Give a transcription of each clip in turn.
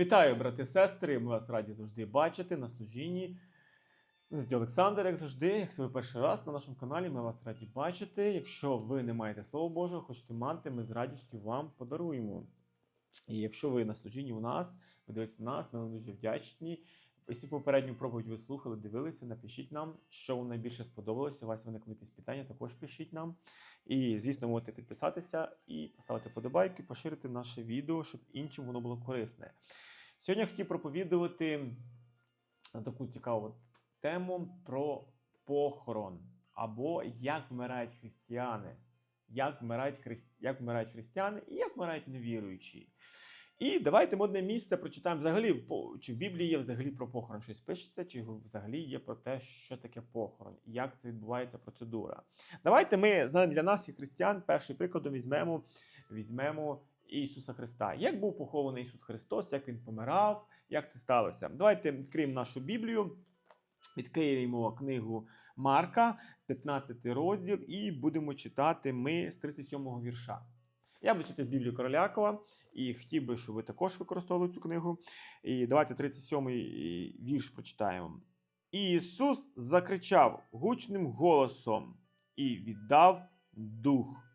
Вітаю, брати і сестри! Ми вас раді завжди бачити на служінні. З Олександр, як завжди, якщо ви перший раз на нашому каналі, ми вас раді бачити. Якщо ви не маєте Слова Божого, хочете мати, ми з радістю вам подаруємо. І якщо ви на служінні у нас, ви дивитесь на нас, ми вам дуже вдячні. Якщо попередню проповідь ви слухали, дивилися, напишіть нам, що вам найбільше сподобалося. У вас виникли якісь питання, також пишіть нам. І, звісно, можете підписатися і поставити подобайки, поширити наше відео, щоб іншим воно було корисне. Сьогодні я хотів проповідувати на таку цікаву тему про похорон або як вмирають християни. Як вмирають, христи... як вмирають християни і як вмирають невіруючі. І давайте одне місце прочитаємо взагалі, чи в Біблії є взагалі про похорон щось пишеться, чи взагалі є про те, що таке похорон, і як це відбувається процедура. Давайте ми для нас, як християн, першим прикладом візьмемо, візьмемо Ісуса Христа. Як був похований Ісус Христос, як Він помирав, як це сталося? Давайте відкриємо нашу Біблію, відкриємо книгу Марка, 15 розділ, і будемо читати ми з 37-го вірша. Я буду читати з Біблії Королякова і хотів би, щоб ви також використовували цю книгу. І давайте 37-й вірш прочитаємо. І Ісус закричав гучним голосом і віддав дух.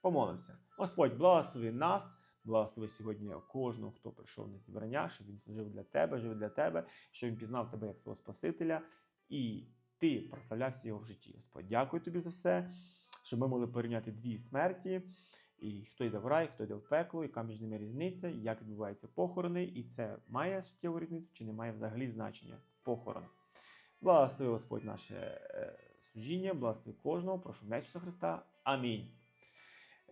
Помолимося. Господь, благослови нас, благослови сьогодні кожного, хто прийшов на зібрання, щоб він жив для тебе, жив для тебе, щоб він пізнав тебе як свого Спасителя, і ти прославлявся його в житті. Господь, дякую тобі за все, щоб ми могли порівняти дві смерті. І хто йде в рай, хто йде в пекло, яка між ними різниця, як відбуваються похорони, і це має суттєву різницю, чи не має взагалі значення похорон. Благослови Господь наше е, служіння, благослови кожного, прошу в Христа. Амінь.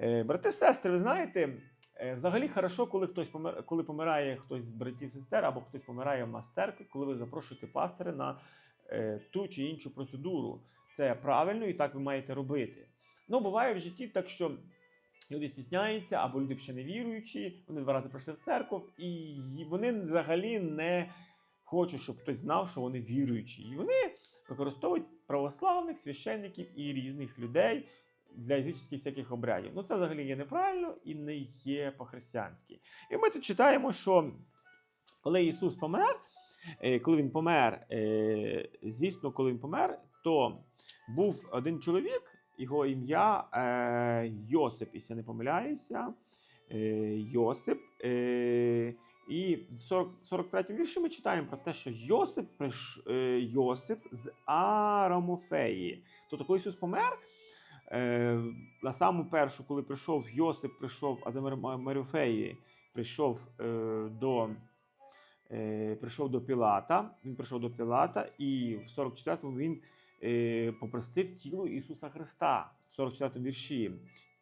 Е, брати, сестри, ви знаєте, е, взагалі хорошо, коли хтось помир, коли помирає хтось з братів сестер, або хтось помирає в нас в церкві, коли ви запрошуєте пастора на е, ту чи іншу процедуру. Це правильно і так ви маєте робити. Ну, буває в житті так, що люди стісняються, або люди ще не віруючі, вони два рази прийшли в церкву, і вони взагалі не хочуть, щоб хтось знав, що вони віруючі. І вони використовують православних священників і різних людей для язичних всяких обрядів. Ну, це взагалі є неправильно і не є по-християнськи. І ми тут читаємо, що коли Ісус помер, е, коли він помер, е, звісно, коли він помер, то був один чоловік, його ім'я е, Йосип, якщо я не помиляюся. Йосип. І в 40, 43 вірші ми читаємо про те, що Йосип Йосип з Арамофеї. Тобто, коли Ісус помер, е, на саму першу, коли прийшов Йосип, прийшов а з Ар- Маріофеї, прийшов е, до. Е, прийшов до Пілата, він прийшов до Пілата, і в 44-му він е, попросив тіло Ісуса Христа в 44 вірші.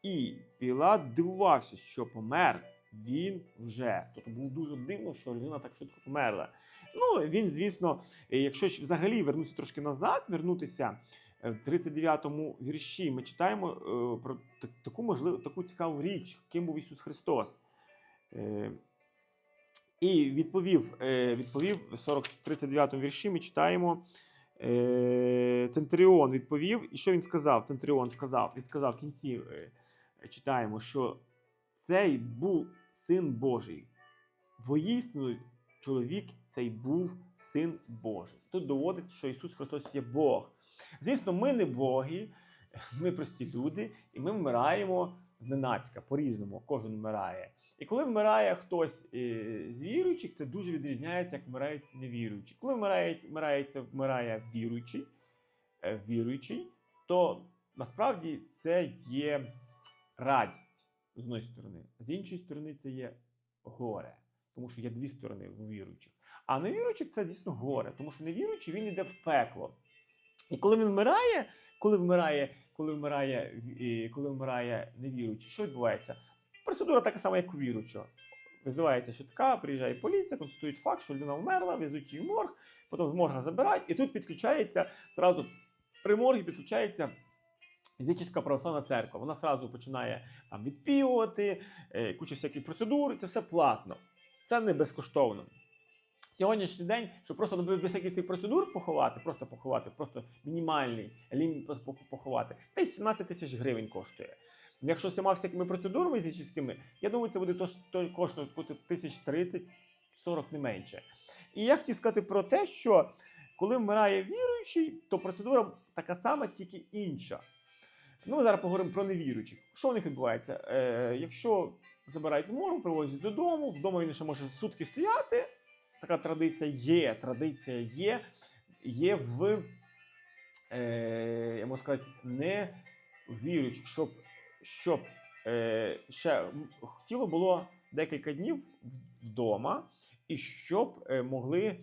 І Пілат дивувався, що помер він вже. Тобто було дуже дивно, що людина так швидко померла. Ну, він, звісно, якщо взагалі вернутися трошки назад, вернутися в 39-му вірші, ми читаємо е, про таку можливу, таку цікаву річ, ким був Ісус Христос. Е, і відповів, е, відповів в 40, 39 вірші, ми читаємо. Е, Центріон відповів, і що він сказав? Центріон сказав, він сказав в кінці, е, читаємо, що цей був син Божий. Воїстину чоловік цей був син Божий. Тут доводить, що Ісус Христос є Бог. Звісно, ми не боги, ми прості люди, і ми вмираємо зненацька, по-різному, кожен вмирає. І коли вмирає хтось е, з віруючих, це дуже відрізняється, як вмирають невіруючі. Коли вмирає, вмирається, вмирає віруючий, е, віруючий, то насправді це є радість з одної сторони, з іншої сторони, це є горе. Тому що є дві сторони у віруючих. А невіруючих це дійсно горе, тому що невіруючий він йде в пекло. І коли він вмирає, коли вмирає, коли вмирає, коли вмирає невіруючий, що відбувається? Процедура така сама, як у віруючого. Визивається швидка, приїжджає поліція, констатують факт, що людина вмерла, везуть її в морг, потім з морга забирають, і тут підключається зразу при моргі підключається язичська православна церква. Вона зразу починає там відпівувати, е, куча всяких процедур, це все платно. Це не безкоштовно. Сьогоднішній день, щоб просто без всяких цих процедур поховати, просто поховати, просто мінімальний ліміт поховати, десь 17 тисяч гривень коштує. Якщо всіма всякими процедурами фізичними, я думаю, це буде то, то коштувати тисяч 30 40 не менше. І я хотів сказати про те, що коли вмирає віруючий, то процедура така сама, тільки інша. Ну, ми зараз поговоримо про невіруючих. Що у них відбувається? Е, якщо забирають з мору, привозять додому, вдома він ще може сутки стояти. Така традиція є. Традиція є, є в, е, я можу сказати, не віруючих, щоб, щоб е, ще м, тіло було декілька днів вдома, і щоб е, могли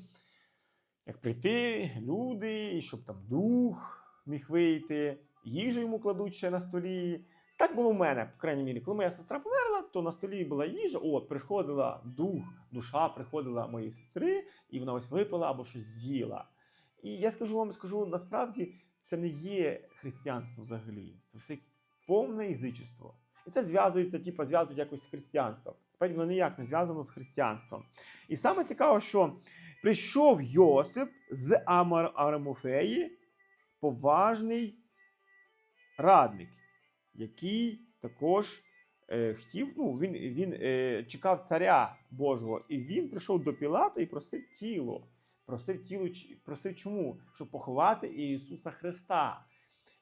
як прийти люди, і щоб там дух міг вийти, їжу йому кладуть ще на столі. Так було в мене, по крайній мірі. Коли моя сестра померла, то на столі була їжа, от приходила дух, душа приходила моєї сестри, і вона ось випила або щось з'їла. І я скажу вам, скажу, насправді це не є християнство взагалі. Це все повне язичество. І це зв'язується, типу, зв'язують якось з християнством. Справді воно ніяк не зв'язано з християнством. І саме цікаво, що прийшов Йосип з Амар Арамофеї, поважний радник, який також е, хотів, ну, він, він е, чекав царя Божого, і він прийшов до Пілата і просив тіло. Просив тіло, просив чому? Щоб поховати Ісуса Христа.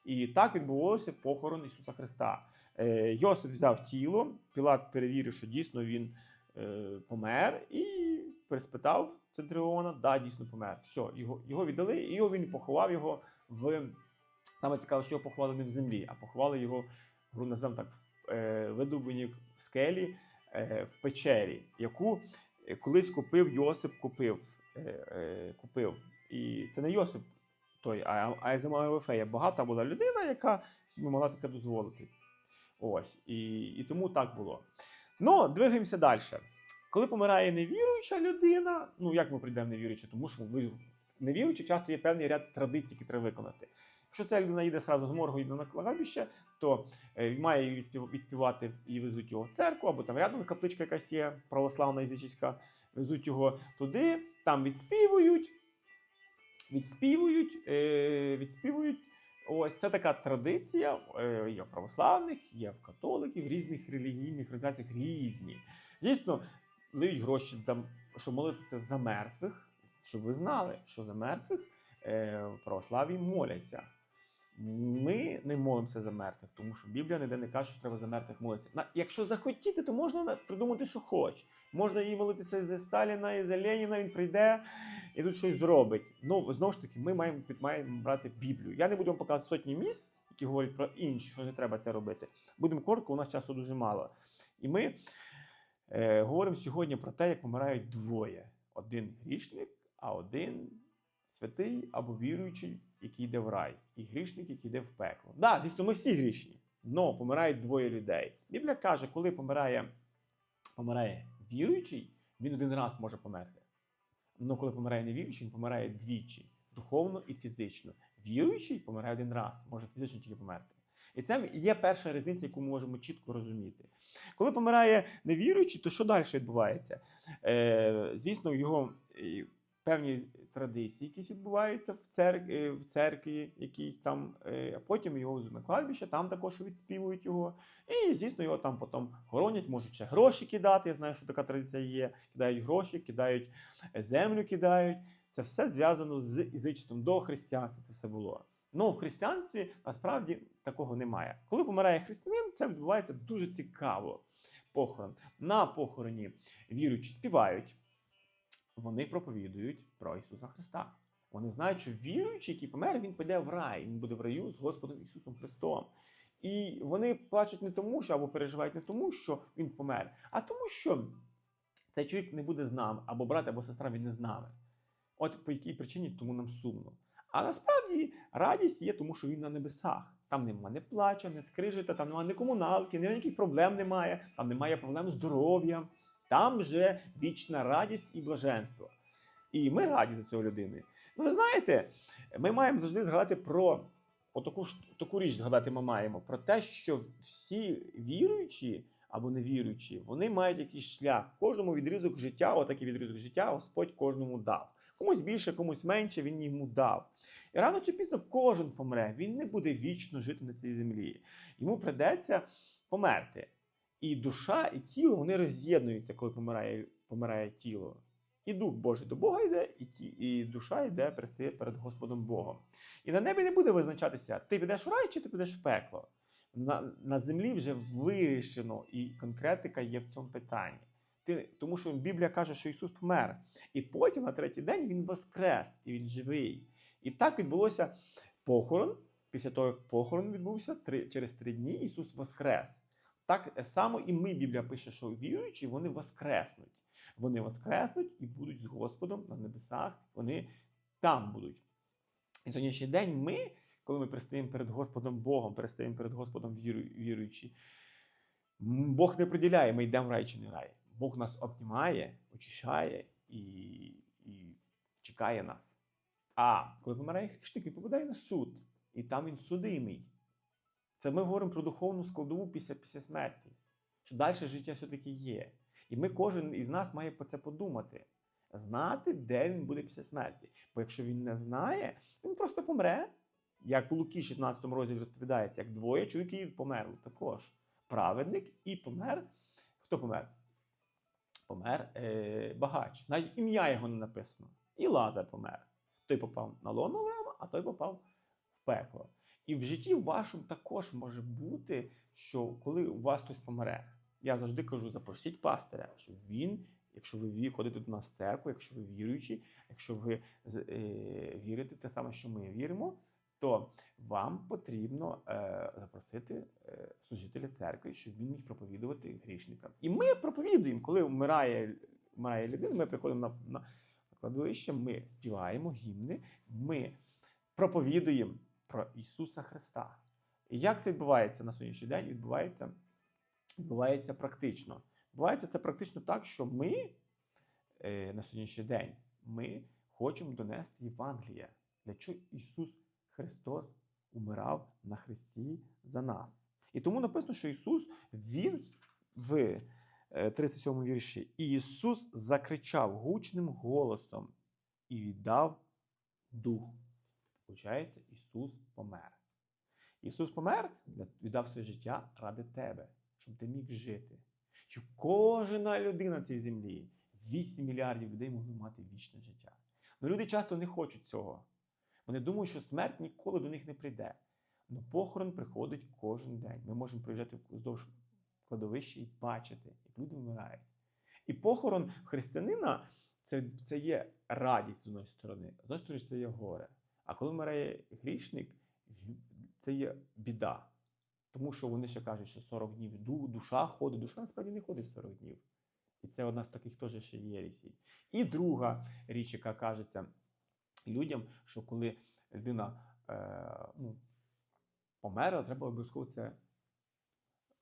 І так відбувався похорон Ісуса Христа. Е, Йосип взяв тіло, Пілат перевірив, що дійсно він е, помер, і переспитав Центріона, да, дійсно помер. Все, його, його віддали, і його він поховав його в. Саме цікаво, що поховали не в землі, а поховали його, гру назвемо так, е, в скелі е, в печері, яку е, колись купив Йосип, купив. Купив. І це не Йосип той, а Айземарофея. Багата була людина, яка могла таке дозволити. Ось. І, і тому так було. Ну, двигаємося далі. Коли помирає невіруюча людина, ну як ми прийдемо невіруюча, тому що ви невіруючі часто є певний ряд традицій, які треба виконати. Якщо ця людина їде зразу з моргу йде на кладовище, то е, має відспівати і везуть його в церкву, або там рядом капличка якась є, православна язичська, везуть його туди, там відспівують, відспівують, е, відспівують. Ось це така традиція. е, Є в православних, є в католиків, різних релігійних організаціях різні. Дійсно, дають гроші там, щоб молитися за мертвих, щоб ви знали, що за мертвих в православі моляться. Ми не молимося за мертвих, тому що Біблія ніде не каже, що треба за мертвих молитися. Якщо захотіти, то можна придумати, що хоче. Можна їй молитися і за Сталіна, і за Леніна, він прийде і тут щось зробить. Ну, знову ж таки, ми маємо, маємо брати Біблію. Я не буду вам показувати сотні місць, які говорять про інші, що не треба це робити. Будемо коротко, у нас часу дуже мало. І ми е, говоримо сьогодні про те, як помирають двоє: один грішник, а один святий або віруючий, який йде в рай, і грішник, який йде в пекло. Да, звісно, ми всі грішні, але помирають двоє людей. Біблія каже, коли помирає, помирає віруючий, він один раз може померти. Ну, коли помирає невіруючий, він помирає двічі духовно і фізично. Віруючий помирає один раз, може фізично тільки померти. І це є перша різниця, яку ми можемо чітко розуміти. Коли помирає невіруючий, то що далі відбувається? Е, звісно, його е, певні традиції, якісь відбуваються в, церк... е, в церкві, якісь там, е, а потім його везуть на кладбище, там також відспівують його. І, звісно, його там потім хоронять, можуть ще гроші кидати. Я знаю, що така традиція є. Кидають гроші, кидають е, землю, кидають. Це все зв'язано з язичеством до християнства. Це все було. Ну, в християнстві насправді такого немає. Коли помирає християнин, це відбувається дуже цікаво. Похорон. На похороні віруючі співають, вони проповідують про Ісуса Христа. Вони знають, що віруючий, який помер, він піде в рай, він буде в раю з Господом Ісусом Христом. І вони плачуть не тому, що або переживають не тому, що він помер, а тому, що цей чоловік не буде з нами, або брат, або сестра він не з нами. От по якій причині тому нам сумно. А насправді радість є, тому що він на небесах. Там нема не плача, не скрижита, там немає ні комуналки, ніяких проблем немає, там немає проблем з здоров'ям. Там вже вічна радість і блаженство. І ми раді за цього людини. Ну, ви знаєте, ми маємо завжди згадати про отаку таку річ згадати ми маємо про те, що всі віруючі або невіруючі, вони мають якийсь шлях. Кожному відрізок життя, отакий відрізок життя, Господь кожному дав. Комусь більше, комусь менше, він йому дав. І рано чи пізно кожен помре. Він не буде вічно жити на цій землі. Йому придеться померти. І душа, і тіло вони роз'єднуються, коли помирає, помирає тіло. І Дух Божий до Бога йде, і, ті, і душа йде пристає перед Господом Богом. І на небі не буде визначатися, ти підеш в рай чи ти підеш в пекло. На, на землі вже вирішено, і конкретика є в цьому питанні. Ти, тому що Біблія каже, що Ісус помер. І потім на третій день Він воскрес, і Він живий. І так відбулося похорон. Після того, як похорон відбувся, три, через три дні Ісус воскрес. Так само і ми, Біблія пише, що віруючі, вони воскреснуть. Вони воскреснуть і будуть з Господом на небесах, вони там будуть. І сьогоднішній день ми, коли ми пристаємо перед Господом Богом, перестаємо перед Господом віру- віруючі, Бог не приділяє, ми йдемо в рай чи не рай. Бог нас обнімає, очищає і, і чекає нас. А коли помирає грішник, він попадає на суд, і там він судимий. Це ми говоримо про духовну складову після, після смерті, що далі життя все-таки є. І ми, кожен із нас має про це подумати, знати, де він буде після смерті. Бо якщо він не знає, він просто помре. Як у Луки 16 розділі розповідається, як двоє чоловіків померли також. Праведник і помер. Хто помер? Помер е, багач. Навіть ім'я його не написано. І Лазар помер. Той попав на лоно а той попав в пекло. І в житті вашому також може бути, що коли у вас хтось помре, я завжди кажу: запросіть пастиря, щоб він, якщо ви ходите до нас в церкву, якщо ви віруючі, якщо ви е, вірите те саме, що ми віримо, то вам потрібно е, запросити е, служителя церкви, щоб він міг проповідувати грішникам. І ми проповідуємо, коли вмирає, вмирає людина, ми приходимо на, на кладовище, ми співаємо гімни, ми проповідуємо про Ісуса Христа. І як це відбувається на сьогоднішній день? Відбувається, відбувається практично. Відбувається це практично так, що ми е, на сьогоднішній день ми хочемо донести Євангелія, для чого Ісус Христос умирав на Христі за нас. І тому написано, що Ісус Він в е, 37 вірші. І Ісус закричав гучним голосом і віддав дух. Получається, Ісус помер. Ісус помер, віддав своє життя ради тебе, щоб ти міг жити. Щоб кожна людина на цій землі, 8 мільярдів людей могли мати вічне життя. Але люди часто не хочуть цього. Вони думають, що смерть ніколи до них не прийде. Але похорон приходить кожен день. Ми можемо приїжджати вздовж кладовища і бачити, як люди вмирають. І похорон християнина це, це є радість з одної сторони, з одної сторони, це є горе. А коли вмирає грішник, це є біда. Тому що вони ще кажуть, що 40 днів душа ходить, душа насправді не ходить 40 днів. І це одна з таких теж ще єрісій. І друга річ, яка кажеться людям, що коли людина е, ну, померла, треба обов'язково це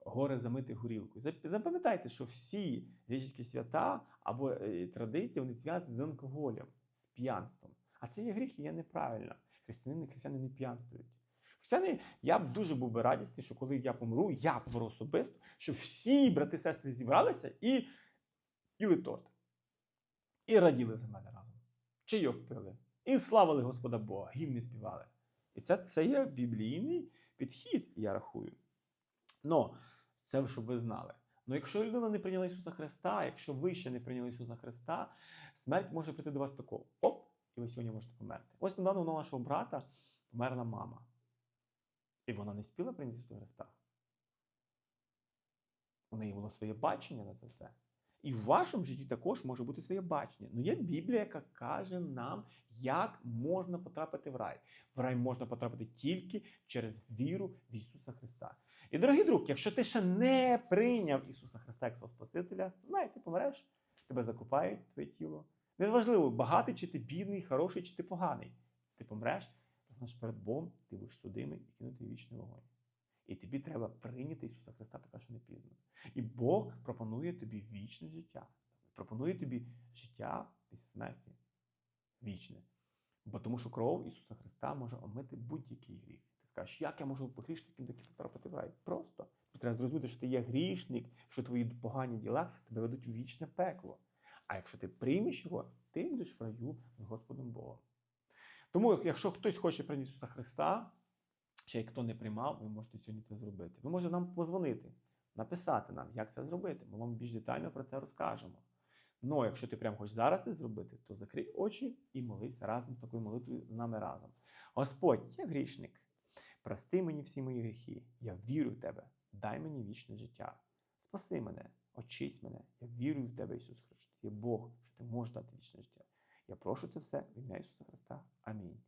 горе замити горілкою. Запам'ятайте, що всі греческі свята або е, традиції вони зв'язані з алкоголем, з п'янством. А це є гріх і є неправильно. Християни, християни не п'янствують. Християни, я б дуже був би радісний, що коли я помру, я помру особисто, що всі брати сестри зібралися і їли торт. І раділи за мене разом. Чайок пили. І славили Господа Бога, гімни співали. І це, це є біблійний підхід, я рахую. Ну, це щоб ви знали. Ну, якщо людина не прийняла Ісуса Христа, якщо ви ще не прийняли Ісуса Христа, смерть може прийти до вас тако. Оп, і ви сьогодні можете померти. Ось недавно у нашого брата померла мама. І вона не спіла прийняти Ісуса Христа. У неї було своє бачення на це все. І в вашому житті також може бути своє бачення. Ну є Біблія, яка каже нам, як можна потрапити в рай. В рай можна потрапити тільки через віру в Ісуса Христа. І, дорогі друг, якщо ти ще не прийняв Ісуса Христа як свого Спасителя, знай, ти помреш, тебе закопають твоє тіло. Неважливо, багатий чи ти бідний, хороший чи ти поганий. Ти помреш, знаєш, перед Богом ти будеш судимий і кинутий в вічний вогонь. І тобі треба прийняти Ісуса Христа, поки що не пізно. І Бог пропонує тобі вічне життя. Пропонує тобі життя після смерті. Вічне. Бо тому що кров Ісуса Христа може омити будь-який гріх. Ти скажеш, як я можу по грішникам таки потрапити в рай? Просто. Тобі треба зрозуміти, що ти є грішник, що твої погані діла тебе ведуть у вічне пекло. А якщо ти приймеш його, ти будеш в раю з Господом Богом. Тому, якщо хтось хоче прийняти Ісуса Христа, ще хто не приймав, ви можете сьогодні це зробити. Ви можете нам позвонити, написати нам, як це зробити. Ми вам більш детально про це розкажемо. Ну, якщо ти прямо хочеш зараз це зробити, то закрий очі і молись разом з такою молитвою з нами разом. Господь, я грішник. Прости мені всі мої гріхи. Я вірю в тебе. Дай мені вічне життя. Спаси мене, очись мене. Я вірю в тебе, Ісус Христос. Є Бог, що ти можеш дати вічне життя. Я прошу це все в ім'я Ісуса Христа. Амінь.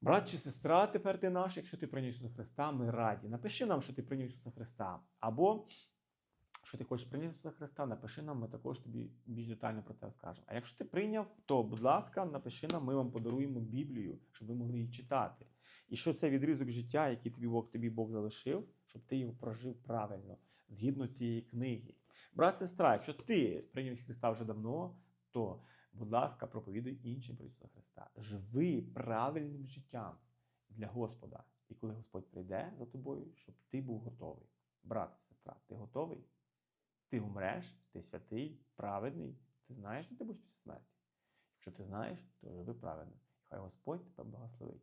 Брат чи сестра, тепер ти наш, якщо ти прийняв Ісуса Христа, ми раді. Напиши нам, що ти прийняв Ісуса Христа. Або що ти хочеш прийняти Ісуса Христа, напиши нам, ми також тобі більш детально про це розкажемо. А якщо ти прийняв, то, будь ласка, напиши нам, ми вам подаруємо Біблію, щоб ви могли її читати. І що це відрізок життя, який тобі Бог, тобі Бог залишив, щоб ти його прожив правильно, згідно цієї книги. Брат, сестра, якщо ти прийняв Христа вже давно, то, будь ласка, проповідуй іншим про Ісуса Христа. Живи правильним життям для Господа. І коли Господь прийде за тобою, щоб ти був готовий. Брат, сестра, ти готовий? Ти умреш, ти святий, праведний. Ти знаєш, що ти будеш після смерті. Якщо ти знаєш, то живи праведно. Хай Господь тебе благословить.